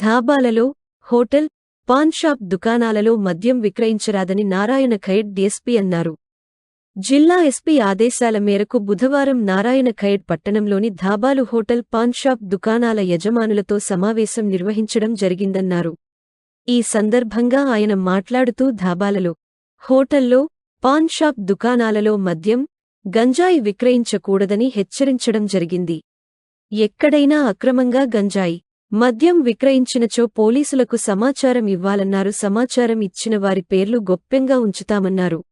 ధాబాలలో hotel pan shop దుకాణాలలో మద్యం విక్రయించరాదని Narayana ఖైడ్ DSP అన్నారు. జిల్లా ఎస్పీ ఆదేశాల మేరకు బుధవారం నారాయణ ఖైడ్ పట్టణంలోని ధాబాలు హోటల్ పాన్ షాప్ దుకాణాల యజమానులతో సమావేశం నిర్వహించడం జరిగిందన్నారు. ఈ సందర్భంగా ఆయన మాట్లాడుతూ ధాబాలలో హోటల్లో పాన్ షాప్ దుకాణాలలో మద్యం గంజాయి విక్రయించకూడదని హెచ్చరించడం జరిగింది. ఎక్కడైనా అక్రమంగా గంజాయి మద్యం విక్రయించినచో పోలీసులకు సమాచారం ఇవ్వాలన్నారు. సమాచారం ఇచ్చిన వారి పేర్లు గొప్పంగా ఉంచుతామన్నారు.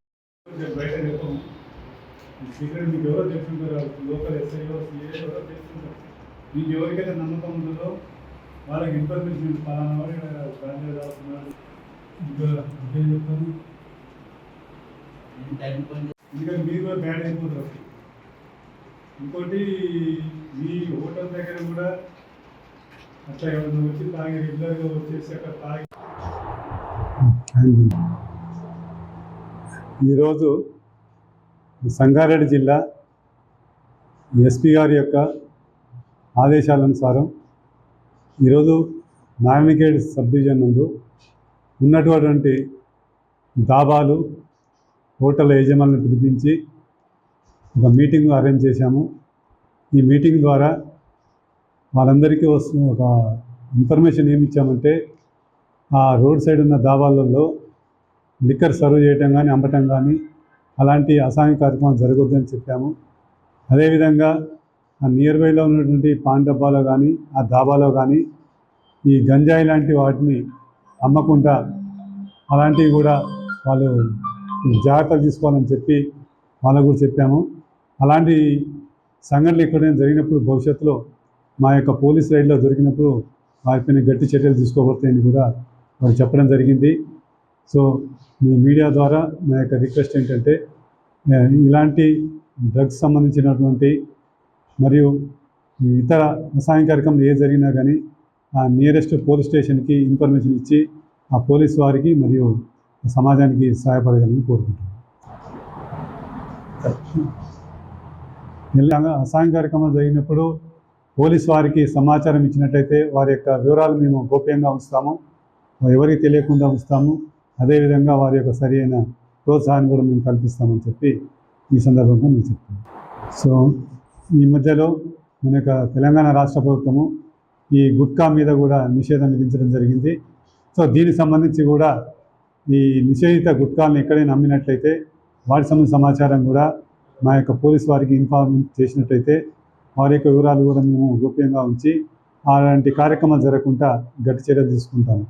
ఇంకోటి మీ హోటల్ దగ్గర కూడా అట్లా ఎవరైనా వచ్చి తాగి రెగ్యులర్గా వచ్చేసి అక్కడ తాగి ఈరోజు సంగారెడ్డి జిల్లా ఎస్పీ గారి యొక్క ఆదేశాలనుసారం ఈరోజు నామినికేట్ సబ్ డివిజన్ నందు ఉన్నటువంటి దాబాలు హోటల్ యజమానులను పిలిపించి ఒక మీటింగ్ అరేంజ్ చేశాము. ఈ మీటింగ్ ద్వారా వాళ్ళందరికీ వస్తున్న ఒక ఇన్ఫర్మేషన్ ఏమి ఇచ్చామంటే ఆ రోడ్ సైడ్ ఉన్న దాబాలలో లిక్కర్ సర్వ్ చేయటం కానీ అమ్మటం కానీ అలాంటి అసాంఘిక కార్యక్రమాలు జరగొద్దని చెప్పాము. అదేవిధంగా ఆ నియర్ బైలో ఉన్నటువంటి పాన్ డబ్బాలో కానీ ఆ దాబాలో కానీ ఈ గంజాయి లాంటి వాటిని అమ్మకుండా అలాంటివి కూడా వాళ్ళు జాగ్రత్తలు తీసుకోవాలని చెప్పి వాళ్ళకు కూడా చెప్పాము. అలాంటి సంఘటనలు ఎక్కడైనా జరిగినప్పుడు భవిష్యత్తులో మా యొక్క పోలీస్ రైడ్లో దొరికినప్పుడు వారిపైన గట్టి చర్యలు తీసుకోబడతాయని కూడా వారు చెప్పడం జరిగింది. సో మీ మీడియా ద్వారా నా యొక్క రిక్వెస్ట్ ఏంటంటే ఇలాంటి డ్రగ్స్ సంబంధించినటువంటి మరియు ఇతర రసాయన కార్యక్రమాలు ఏ జరిగినా కానీ ఆ నియరెస్ట్ పోలీస్ స్టేషన్కి ఇన్ఫర్మేషన్ ఇచ్చి ఆ పోలీస్ వారికి మరియు సమాజానికి సహాయపడగలని కోరుకుంటున్నాను. కార్యక్రమాలు జరిగినప్పుడు పోలీస్ వారికి సమాచారం ఇచ్చినట్టయితే వారి యొక్క వివరాలు మేము గోప్యంగా ఉంచుతాము. ఎవరికి తెలియకుండా ఉంచుతాము. అదేవిధంగా వారి యొక్క సరి అయిన ప్రోత్సాహాన్ని కూడా మేము కల్పిస్తామని చెప్పి ఈ సందర్భంగా మేము చెప్తాము సో ఈ మధ్యలో మన యొక్క తెలంగాణ రాష్ట్ర ప్రభుత్వము ఈ గుట్కా మీద కూడా నిషేధం విధించడం జరిగింది. సో దీనికి సంబంధించి కూడా ఈ నిషేధిత గుట్కాలను ఎక్కడైనా అమ్మినట్లయితే వాటి సంబంధించిన సమాచారం కూడా మా యొక్క పోలీస్ వారికి ఇన్ఫార్మ్ చేసినట్టయితే వారి యొక్క వివరాలు కూడా మేము గోప్యంగా ఉంచి అలాంటి కార్యక్రమాలు జరగకుండా గట్టి చర్యలు తీసుకుంటాము.